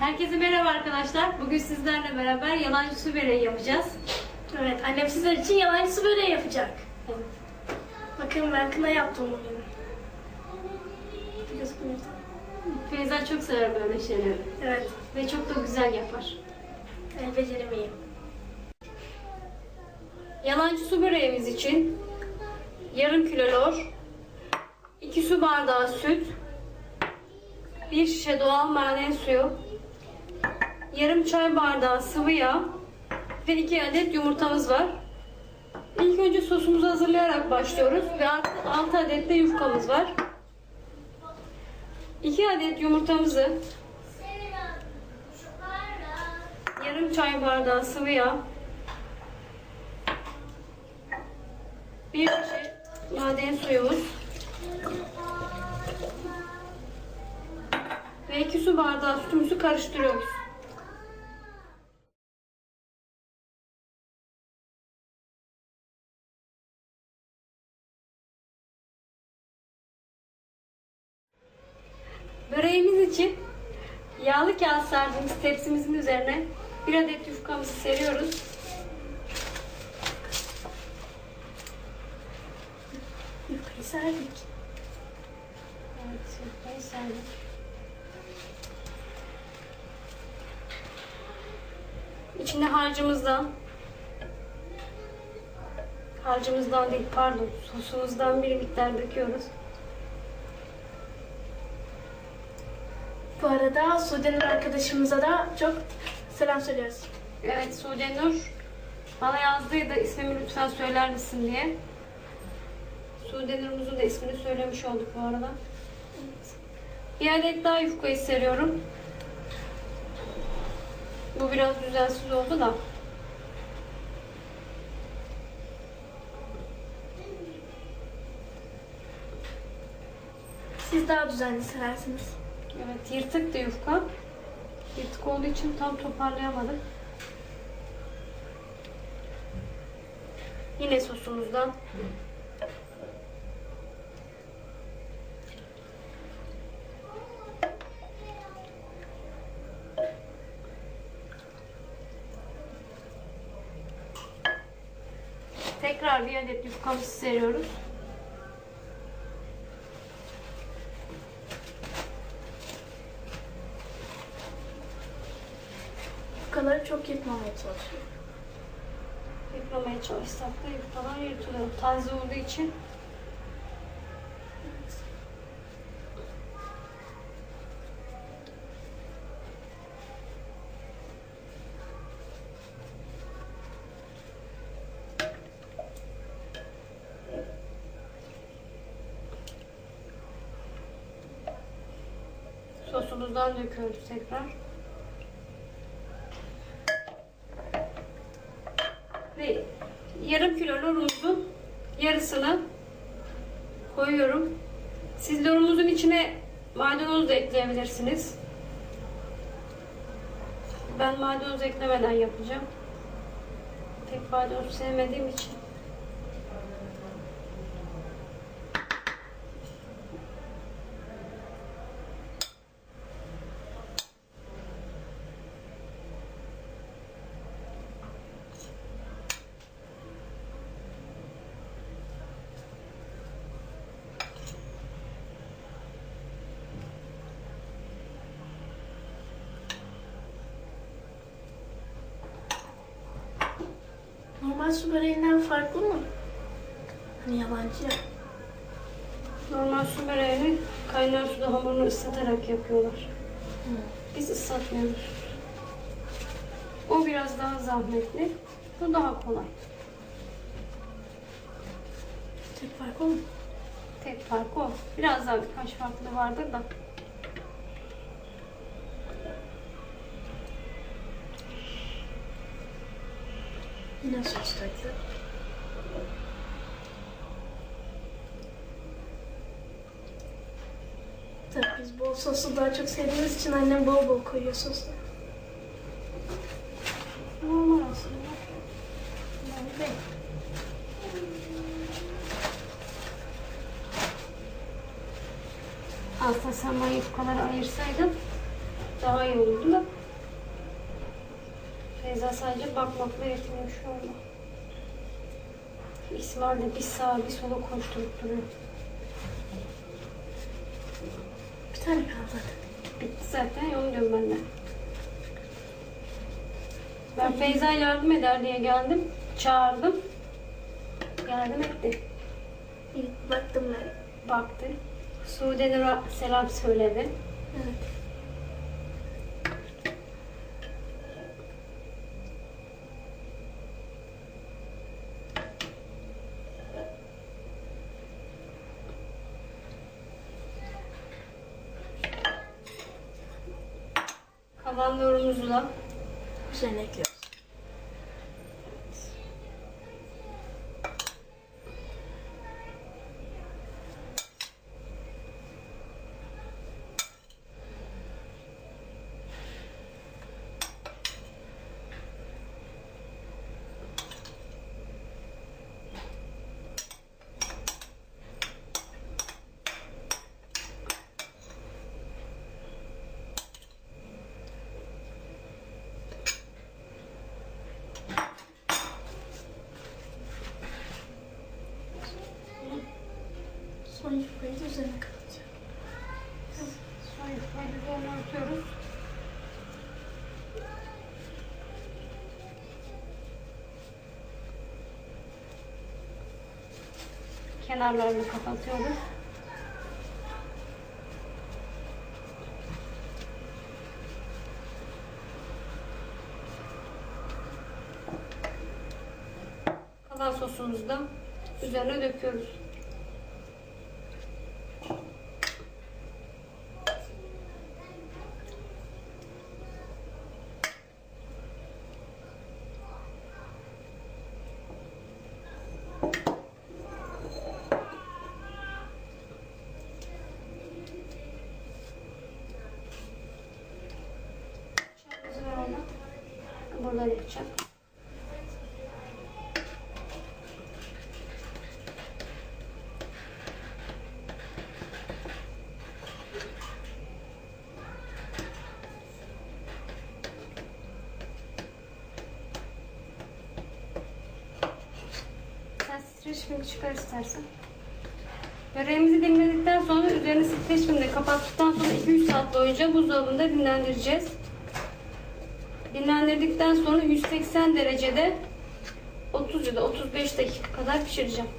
Herkese merhaba arkadaşlar. Bugün sizlerle beraber yalancı su böreği yapacağız. Evet, annem sizler için yalancı su böreği yapacak. Bakın ben kına yaptım bugün. Feyza çok sever böyle şeyleri. Evet, Ve çok da güzel yapar. ben beceremeyim. Yalancı su böreğimiz için yarım kilo lor, 2 su bardağı süt, 1 şişe doğal maden suyu, yarım çay bardağı sıvı yağ ve 2 adet yumurtamız var. İlk önce sosumuzu hazırlayarak başlıyoruz ve 6 adet de yufkamız var. 2 adet yumurtamızı yarım çay bardağı sıvı yağ Bir şişe maden suyumuz. Ve iki su bardağı sütümüzü karıştırıyoruz. Sardığımız tepsimizin üzerine bir adet yufkamızı seriyoruz. Yufkayı serdik. Evet, yufkayı serdik. İçine harcımızdan harcımızdan değil pardon sosumuzdan bir miktar döküyoruz. Bu arada Sude'nin arkadaşımıza da çok selam söylüyoruz. Evet Sude Nur bana yazdıydı ismimi lütfen söyler misin diye. Sude Nur'umuzun da ismini söylemiş olduk bu arada. Bir adet daha yufkayı seriyorum. Bu biraz düzensiz oldu da. Siz daha düzenli seversiniz. Evet yırtık da yufka. Yırtık olduğu için tam toparlayamadık. Yine sosumuzdan. Tekrar bir adet yufkamızı seriyoruz. Yufkaları çok yırtmamaya çalışıyor. Yıkmamaya çalışsak da yufkalar yırtılıyor. Taze olduğu için. Sosumuzdan döküyoruz tekrar. Ve yarım kilo lorumuzun yarısını koyuyorum. Siz lorumuzun içine maydanoz da ekleyebilirsiniz. Ben maydanoz eklemeden yapacağım. Pek maydanoz sevmediğim için. Normal su böreğinden farklı mı? Hani yalancı ya. Normal su böreğini kaynar suda hamurunu ıslatarak yapıyorlar. Biz ıslatmıyoruz. O biraz daha zahmetli. Bu daha kolay. Tek fark o mu? Tek fark o. Biraz daha birkaç farklı vardır da. Yine sos döktü. Tabii biz bol soslu daha çok sevdiğimiz için annem bol bol koyuyor soslu. Normal aslında. Yani değil. Aslında sen bana yufkaları ayırsaydın daha iyi olurdu. Feyza sadece bakmakla şu anda. İsmail de bir sağa bir sola koşturup duruyor. Bir tane kaldı. Bitti zaten onu diyorum ben de. Ben Feyza yardım eder diye geldim. Çağırdım. Yardım etti. İlk baktım ben. Baktı. Sude Nur'a selam söyledi. Evet. Da Üzerine ekliyoruz. Yufkayı da üzerine kapatacağım. Sonra üzerine atıyoruz. Kenarlarını kapatıyoruz. Kalan sosumuzu da üzerine döküyoruz. Streç çıkar istersen. Böreğimizi dinledikten sonra üzerini streç filmle kapattıktan sonra 2-3 saat boyunca buzdolabında dinlendireceğiz. Dinlendirdikten sonra 180 derecede 30 ya da 35 dakika kadar pişireceğim.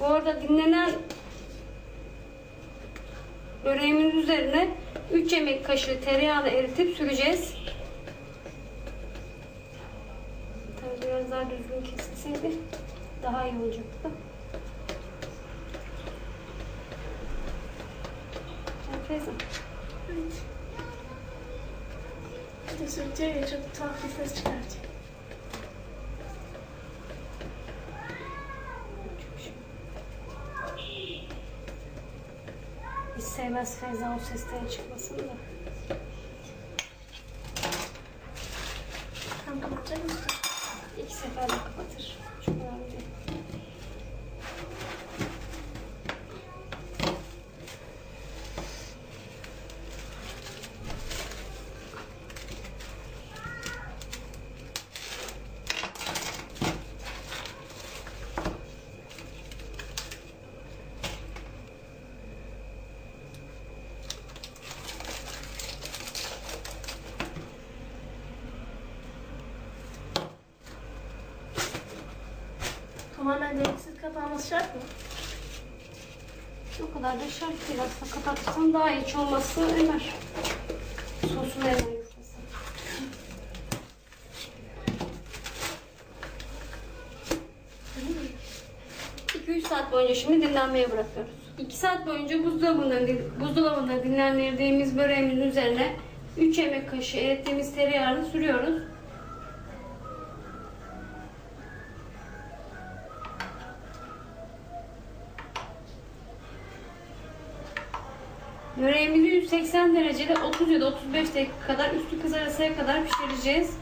Bu arada dinlenen böreğimin üzerine 3 yemek kaşığı tereyağını eritip süreceğiz. Tabii biraz daha kesilseydi daha iyi olacaktı. Feyza. Bir de sürtüyor ya çok tuhaf bir ses çıkartıyor. Hiç sevmez Feyza o çıkmasını da. Kapanması şart mı? O kadar da şart değil aslında. Kapatırsan daha iyi. Hiç olmazsa emer. Sosunu emer yufkası. Öyle mi? 2-3 saat boyunca şimdi dinlenmeye bırakıyoruz. 2 saat boyunca buzdolabında, buzdolabında dinlendirdiğimiz böreğimizin üzerine 3 yemek kaşığı erittiğimiz tereyağını sürüyoruz. Böreğimizi 180 derecede 30 ya da 35 dakika kadar üstü kızarasıya kadar pişireceğiz.